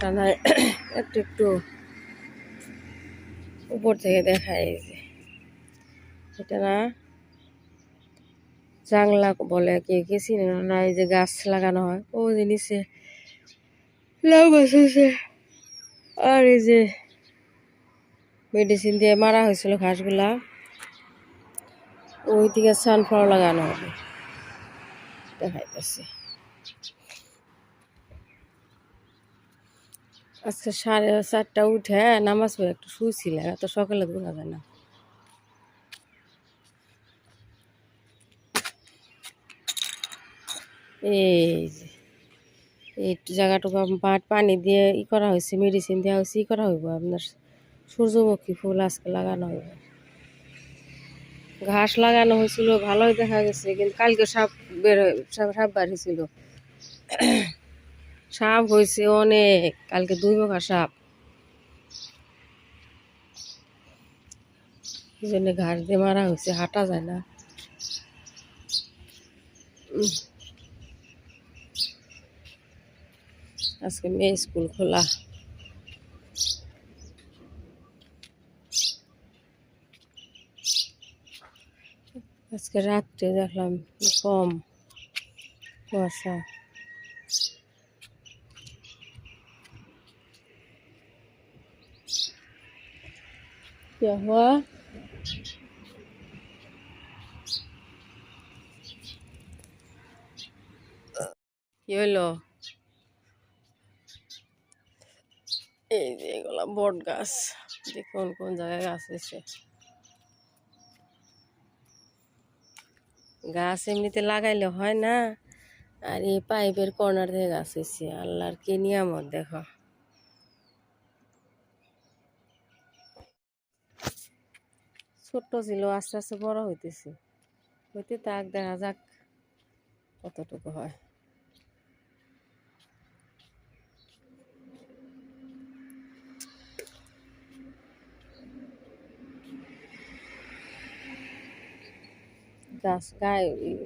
সমস্যা একটু একটু উপর থেকে দেখায় যে। এটা না জাংলা বলে কে কে চিনে না? এই যে গাছ লাগানো হয়। ও যে নিচে লাউ গাছ আছে। আর এই যে মেডিসিন দিয়ে মারা হয়েছিল ঘাসগুলা। ওই দিকে সানফ্লাওয়ার লাগানো হবে। দেখাইতেছে। আজকে সাড়ে চারটা উঠে নামাজ পড়ে একটু শুয়েছিলাম এত সকালে ঘুরা যায় না। এই এই জায়গাটুকু মাঠ পানি দিয়ে ই করা হয়েছে মেডিসিন দেওয়া হয়েছে, ই করা হইব। আপনার সূর্যমুখী ফুল আজকে লাগানো হইব। ঘাস লাগানো হয়েছিল, ভালোই দেখা গেছে, কিন্তু কালকে সাপ বের সাপ বাড়িয়েছিল সাপ হয়েছে অনেক। কালকে দুই বকা সাপ। এই জন্য ঘাস দিয়ে মারা হয়েছে, হাঁটা যায় না। আজকে মেয়ে স্কুল খোলা। আজকে রাত্রে দেখলাম কম কুয়াশা। क्या हुआ কি হইলো এই যে এগুলা বট গাছ দেখুন কোন জায়গায় গাছ হয়েছে গাছ এমনিতে লাগাইলে হয় না আর এই পাইপের কর্নার থেকে গাছ হয়েছে আল্লাহর কি নিয়ামত দেখো ছোট্ট ছিল, আস্তে আস্তে বড় হইতেছে। হইতে তাক, দেখা যাক কতটুকু হয়।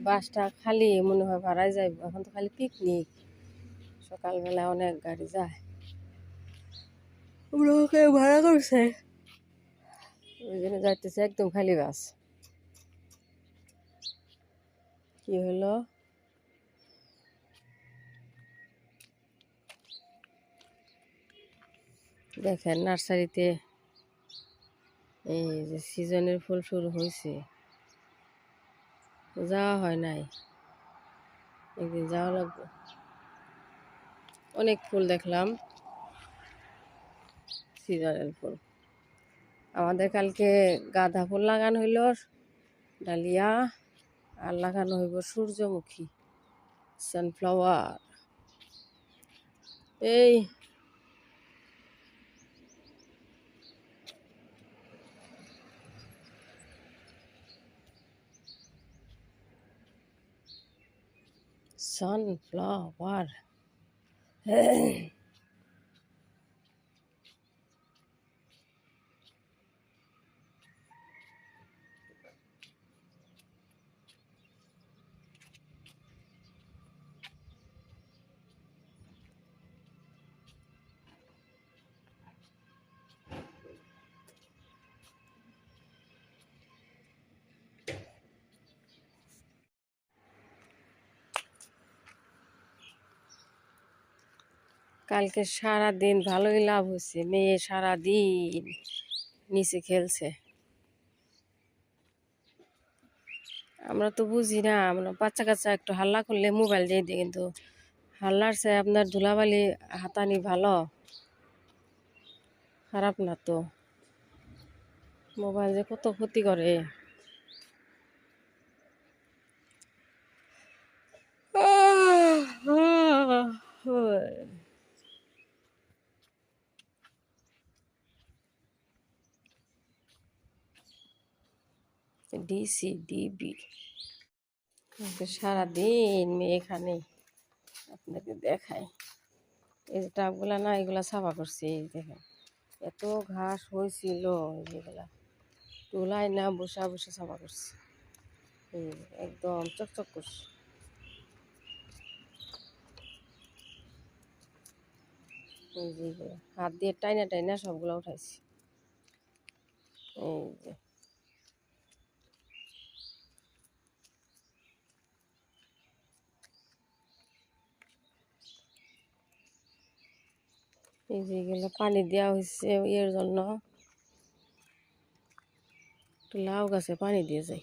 বাসটা খালি মনে হয় ভাড়ায় যাইব এখন তো খালি পিকনিক। সকালবেলা অনেক গাড়ি যায়। ভাড়া করছে? ওই জন্য যাইতেছে একদম খালি বাস। কি হলো? দেখেন নার্সারিতে এই যে সিজনের ফুল শুরু হয়েছে। যাওয়া হয় নাই। একদিন যাওয়া লাগবে। অনেক ফুল দেখলাম। সিজনাল ফুল। আমাদের কালকে গাঁদা ফুল লাগানো হইল ডালিয়া আর লাগানো হইব সূর্যমুখী সানফ্লাওয়ার এই সানফ্লাওয়ার কালকে সারা দিন ভালোই লাভ হয়েছে। মেয়ে সারা দিন নিচে খেলছে। আমরা তো বুঝি না, আমরা বাচ্চা কাচ্চা একটু হাল্লা করলে মোবাইল দিয়ে দিই, কিন্তু হাল্লার চেয়ে আপনার ধুলাবালি হাতানি ভালো। খারাপ না তো। মোবাইল যে কত ক্ষতি করে। ডিসি ডিবি সারাদিন এখানে আপনাকে দেখাই। এই যে টাবগুলা না, এগুলা সাফা করছি, এই দেখেন। এত ঘাস হয়েছিল যেগুলা তুলায় না বসা বসে সাফা করছি। একদম চকচক করছে। যে হাত দিয়ে টাইনা টাইনা সবগুলো উঠাইছি। এই যে। এই যে এগুলো পানি দেওয়া হয়েছে ইয়ের জন্য। লাউ গাছে পানি দিয়ে যাই।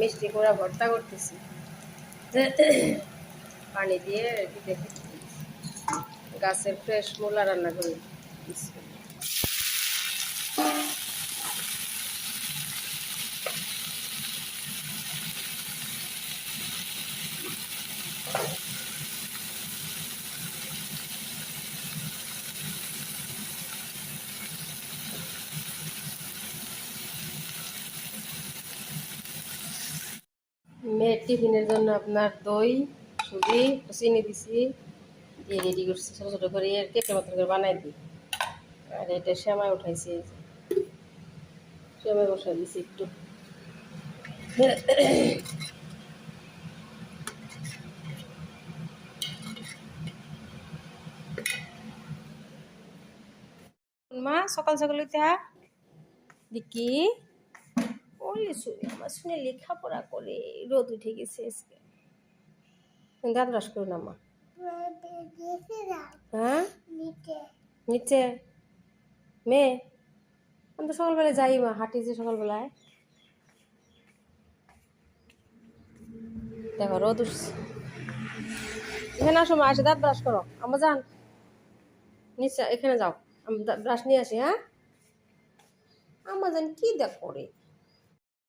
মিষ্টি কুমড়া ভর্তা করতেছি। পানি দিয়ে গাছের ফ্রেশ মূলা রান্না করি মেয়ের টিফিনের জন্য আপনার দই, সুজি চিনি দিছি। দিয়ে রেডি করছি, ছোটো ছোটো করে এর কেকের মতন করে বানাই দিই। আর এটা শ্যামাই উঠাইছি এই যে। শ্যামাই বসাই দিছি একটু। মা, সকাল সকাল উঠে দেখি। ওলে শুনে, আমার শুনে লেখাপড়া করে রোদ উঠে গেছে আজকে। দাঁত ব্রাশ করো না মা। হ্যাঁ? নিচে। মেয়ে, আমি তো যাই মা, হাঁটি যে সকালবেলায়। দেখো, রোদ এখানে আসো মা দাঁত ব্রাশ করো। আমার যান। এখানে যাও। আমি ব্রাশ নিয়ে আসি হ্যাঁ? আমার কি দেখ করে?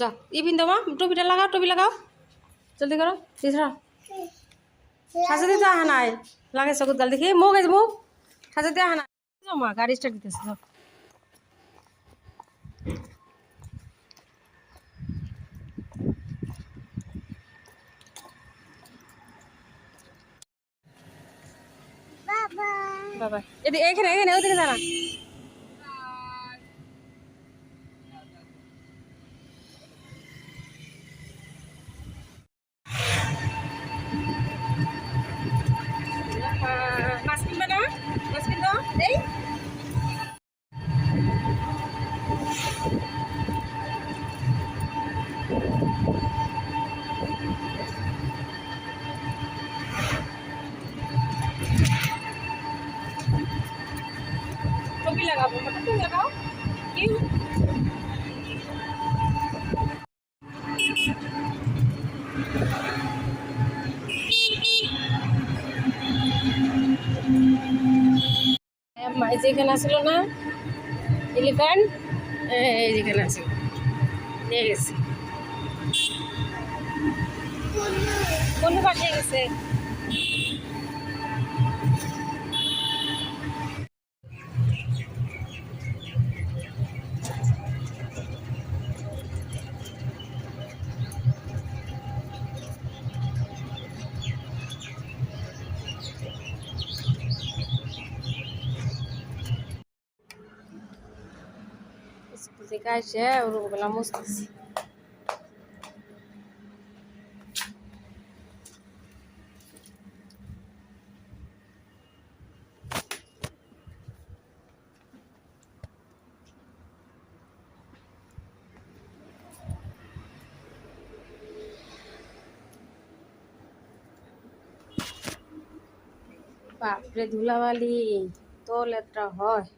যাও ই পিন মা টুপিটা লাগাও টুপি লাগাও। জলদি করো দিছরা সাজা দিতে আহা নাই লাগে চকুত গাল দেখি। মুখ আছে মুখ। সাজা দিয়ে আহা নাই মা গাড়ি স্টার্ট দিতেছে যাও বাবা। এদিকে এখানে এখানে ওদিকে জানা এই যেখানে আসল না এলিফ্যান্ট এই যেখানে আসল নিয়ে গেছে। কোন পাশে গেছে। স্কুল থেকে আসে ওরগুলা মুছতেছি বাপরে ধুলাবালি তো লেত্রা হয়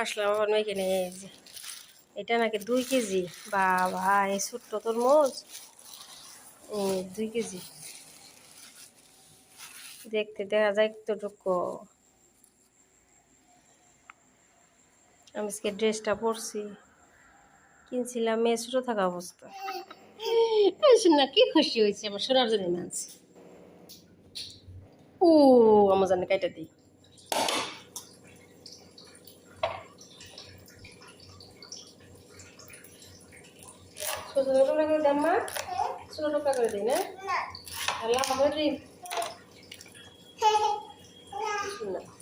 আসলাম আমার মেয়েকে নিয়ে যে। এটা নাকি দুই কেজি। বাবা, এই ছোট্ট তরমুজ। দুই কেজি। দেখতে দেখা যায় একটু টুকু আমি আজকে ড্রেসটা পরছি। কিনছিলাম মেয়ে, ছোটো থাকা অবস্থা। না কি খুশি হয়েছে, আমার সোনার জন্য নাচছি ও, আমার জন্য কাইটা দিই। ছোট টুকরা করে দাম মা? ছোট টুকরা করে দিই না? আল্লাহ হবে দিন না।